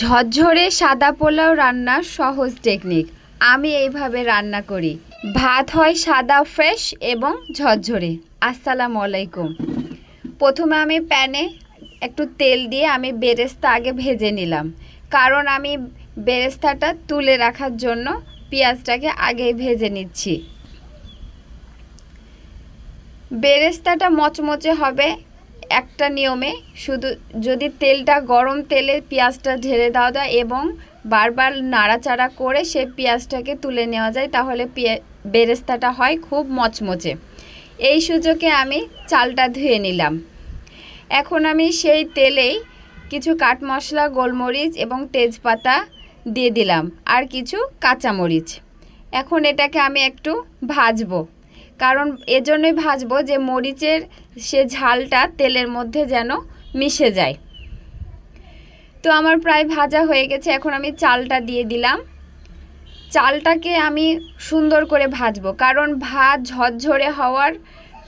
ঝরঝরে সাদা পোলাও রান্নার সহজ টেকনিক আমি এইভাবে রান্না করি। ভাত হয় সাদা ফ্রেশ এবং ঝরঝরে। আসসালামু আলাইকুম। প্রথমে আমি প্যানে একটু তেল দিয়ে আমি বেরেস্তা আগে ভেজে নিলাম। কারণ আমি বেরেস্তাটা তুলে রাখার জন্য পেঁয়াজটাকে আগে ভেজে নিচ্ছি। বেরেস্তাটা মচমচে হবে। একটা নিয়মে শুধু যদি তেলটা গরম তেলে পেঁয়াজটা ঢেলে দেওয়া যায় এবং বারবার নাড়াচাড়া করে সে পেঁয়াজটাকে তুলে নেওয়া যায়, তাহলে বেরেস্তাটা হয় খুব মচমচে। এই সুযোগে আমি চালটা ধুয়ে নিলাম। এখন আমি সেই তেলেই কিছু কাঠ মশলা, গোলমরিচ এবং তেজপাতা দিয়ে দিলাম, আর কিছু কাঁচামরিচ। এখন এটাকে আমি একটু ভাজবো। কারণ এজন্যই ভাজবো যে মরিচের সে ঝালটা তেলের মধ্যে যেন মিশে যায়। তো আমার প্রায় ভাজা হয়ে গেছে, এখন আমি চালটা দিয়ে দিলাম। চালটাকে আমি সুন্দর করে ভাজবো, কারণ ভাত ঝরঝরে হওয়ার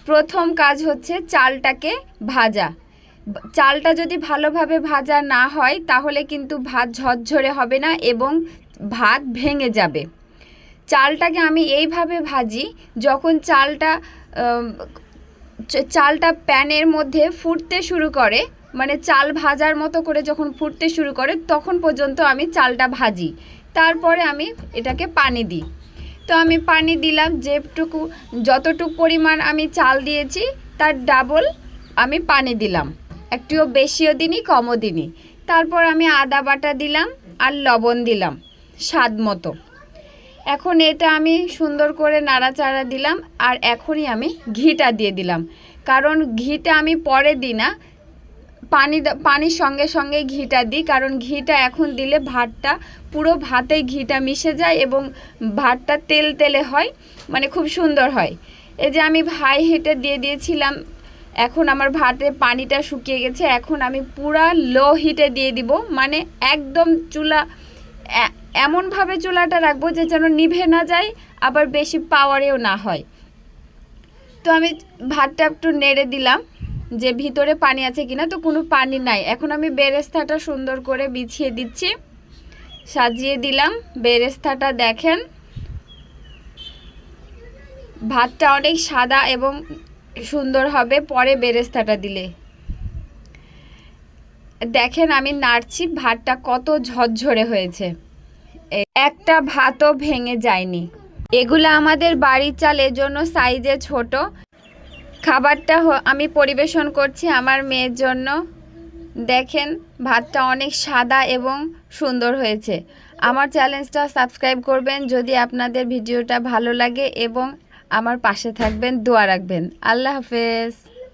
প্রথম কাজ হচ্ছে চালটাকে ভাজা। চালটা যদি ভালোভাবে ভাজা না হয়, তাহলে কিন্তু ভাত ঝরঝরে হবে না এবং ভাত ভেঙে যাবে। চালটাকে আমি এইভাবে ভাজি, যখন চালটা চালটা প্যানের মধ্যে ফুটতে শুরু করে মানে চাল ভাজার মতো করে যখন ফুটতে শুরু করে, তখন পর্যন্ত আমি চালটা ভাজি। তারপরে আমি এটাকে পানি দিই। তো আমি পানি দিলাম, যেটুকু, যতটুকু পরিমাণ আমি চাল দিয়েছি, তার ডাবল আমি পানি দিলাম। একটুও বেশিও দিনই কমও দিনই তারপর আমি আদা বাটা দিলাম আর লবণ দিলাম, স্বাদ মতো। এখন এটা আমি সুন্দর করে নাড়াচাড়া দিলাম আর এখনই আমি ঘিটা দিয়ে দিলাম। কারণ ঘিটা আমি পরে দিই না। পানি পানির সঙ্গে সঙ্গে ঘিটা দিই, কারণ ঘিটা এখন দিলে ভাতটা, পুরো ভাতে ঘিটা মিশে যায় এবং ভাতটা তেল তেলে হয় মানে খুব সুন্দর হয়। এই যে আমি ভাই হিটে দিয়ে দিয়েছিলাম, এখন আমার ভাতে পানিটা শুকিয়ে গেছে, এখন আমি পুরা লো হিটে দিয়ে দিব মানে একদম চুলা এমনভাবে চুলাটা রাখব যে যেন নিভে না যায়, আবার বেশি পাওয়ারেও না হয়। তো আমি ভাতটা একটু নেড়ে দিলাম, যে ভিতরে পানি আছে কিনা। তো কোনো পানি নাই। এখন আমি বেরেস্তাটা সুন্দর করে বিছিয়ে দিচ্ছি। সাজিয়ে দিলাম। বেরেস্তাটা দেখেন, ভাতটা অনেক সাদা এবং সুন্দর হবে পরে বেরেস্তাটা দিলে। দেখেন, আমি নাড়ছি, ভাতটা কত ঝরঝরে হয়েছে। একটা ভাতও ভেঙে যায়নি। এগুলো আমাদের বাড়ির চাল, এজন্য সাইজে ছোট। খাবারটা আমি পরিবেশন করছি আমার মেয়ের জন্য। দেখেন, ভাতটা অনেক সাদা এবং সুন্দর হয়েছে। আমার চ্যালেঞ্জটা সাবস্ক্রাইব করবেন, যদি আপনাদের ভিডিওটা ভালো লাগে এবং আমার পাশে থাকবেন, দোয়া রাখবেন। আল্লাহ হাফেজ।